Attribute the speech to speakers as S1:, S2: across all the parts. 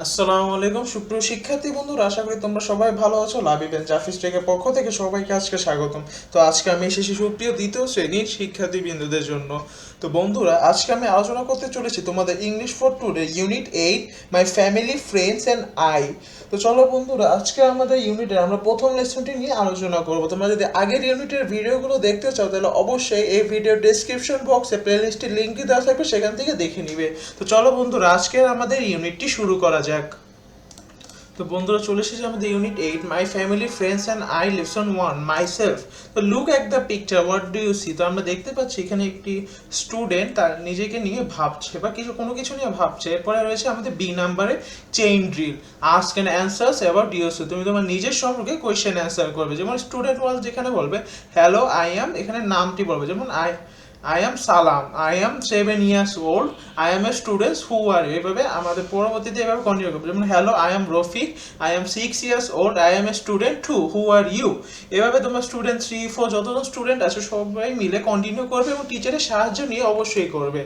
S1: আসসালামু আলাইকুম, সুপ্রিয় শিক্ষার্থী বন্ধুরা, আশা করি তোমরা সবাই ভালো আছো। লাভিবেন জাফিস টেকের পক্ষ থেকে সবাইকে আজকে স্বাগতম। তো আজকে আমি এসেছি সুপ্রিয় দ্বিতীয় শ্রেণির শিক্ষার্থী বিন্দুদের জন্য। তো বন্ধুরা, আজকে আমি আলোচনা করতে চলেছি তোমাদের English for today unit eight my family friends and I তো চলো বন্ধুরা, আজকে আমাদের ইউনিটের আমরা প্রথম লেসনটি নিয়ে আলোচনা করব। তোমরা যদি আগের ইউনিটের ভিডিওগুলো দেখতে চাও, তাহলে অবশ্যই এই ভিডিও ডেসক্রিপশন বক্সে প্লেলিস্টের লিঙ্কই দেওয়া থাকবে, সেখান থেকে দেখে নিবে। তো চলো বন্ধুরা, আজকের আমাদের ইউনিটটি শুরু করা যাক। তো বন্ধুরা চলে এসেছে আমাদের unit eight my family friends and I lesson one myself তো look at the picture what do you see তো আমরা দেখতে পাচ্ছি এখানে একটি স্টুডেন্ট তার নিজেকে নিয়ে ভাবছে বা কিছু, কোনো কিছু নিয়ে ভাবছে। এরপরে রয়েছে আমাদের বি নাম্বারে chain drill ask and answers about ইউসু তুমি তোমার নিজের সম্পর্কে কোয়েশ্চেন অ্যান্সার করবে। যেমন স্টুডেন্ট ওয়াল যেখানে বলবে হ্যালো আই অ্যাম এখানে নামটি বলবে। যেমন I I am Salam I am seven years old I am a students who are এভাবে আমাদের পরবর্তীতে এভাবে কন্টিনিউ করব। যেমন hello I am Rafiq I am six years old I am a student two who are you এভাবে তোমার student three four যতজন student আছে, সবাই মিলে কন্টিনিউ করবে এবং টিচারের সাহায্য নিয়ে অবশ্যই করবে।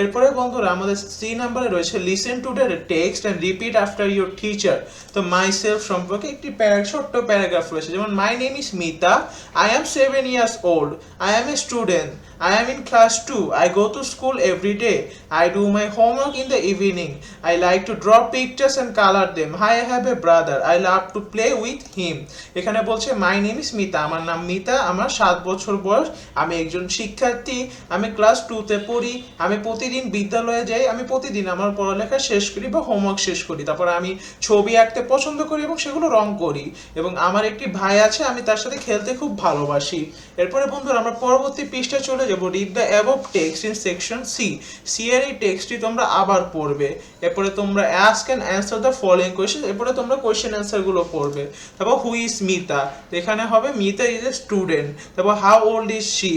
S1: এরপরে বন্ধুরা, আমাদের সি নাম্বারে রয়েছে listen to the text and repeat after your teacher তো মাই সেলফ সম্পর্কে একটি ছোট্ট প্যারাগ্রাফ রয়েছে। যেমন my name is Mita I am seven years old I am a student I am in class 2. I go to school every day. I do my homework in the evening. I like to draw pictures and color them. I have a brother. I love to play with him. এখানে বলছে মাই name is Mita আমার নাম মিতা আমার সাত বছর বয়স আমি একজন শিক্ষার্থী আমি ক্লাস টুতে পড়ি আমি প্রতিদিন বিদ্যালয়ে যাই আমি প্রতিদিন আমার পড়ালেখা শেষ করি বা হোমওয়ার্ক শেষ করি তারপর আমি ছবি আঁকতে পছন্দ করি এবং সেগুলো রং করি এবং আমার একটি ভাই আছে, আমি তার সাথে খেলতে খুব ভালোবাসি এরপরে বন্ধুরা, আমরা পরবর্তী পৃষ্ঠায় চলে যাব read the above text in section C C এর এই টেক্সটটি তোমরা আবার পড়বে। এরপরে তোমরা ask and answer the following question এরপরে তোমরা কোয়েশ্চেন অ্যান্সারগুলো পড়বে। তারপর হু ইজ মিতা? এখানে হবে মিতা ইজ এ স্টুডেন্ট তারপর how old is she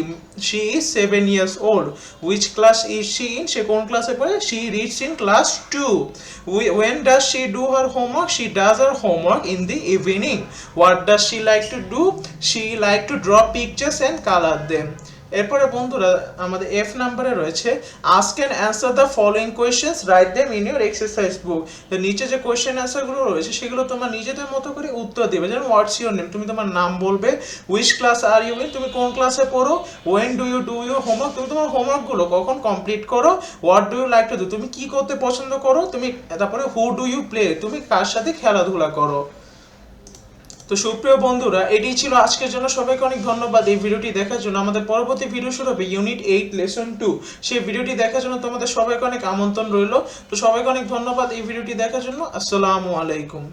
S1: she is seven years old which class is she in সে কোন ক্লাসে পড়ে? She reads in class two when does she do her homework she does her homework in the evening what does she like to do she like to draw pictures and colour them এরপরে বন্ধুরা, আমাদের F নাম্বারে রয়েছে ask and answer the following questions write them in your exercise book নিচে যে question অ্যান্সারগুলো রয়েছে, সেগুলো তোমার নিজেদের মতো করে উত্তর দেবে। যেমন হোয়াটস ইউর নেম তুমি তোমার নাম বলবে। উইচ ক্লাস আর ইউ তুমি কোন ক্লাসে পড়ো? When do you do you homework তুমি তোমার হোমওয়ার্কগুলো কখন কমপ্লিট করো? What do you like to do তুমি কি করতে পছন্দ করো? তুমি, তারপরে হু ডু ইউ প্লে তুমি কার সাথে খেলাধুলা করো? তো সুপ্রিয় বন্ধুরা এটি ছিল আজকের জন্য। সবাইকে অনেক ধন্যবাদ এই ভিডিওটি দেখার জন্য। আমাদের পরবর্তী ভিডিও শুরু হবে ইউনিট এইট লেসন টু সেই ভিডিওটি দেখার জন্য তোমাদের সবাইকে অনেক আমন্ত্রণ রইল। তো সবাইকে অনেক ধন্যবাদ এই ভিডিওটি দেখার জন্য। আসসালামু আলাইকুম।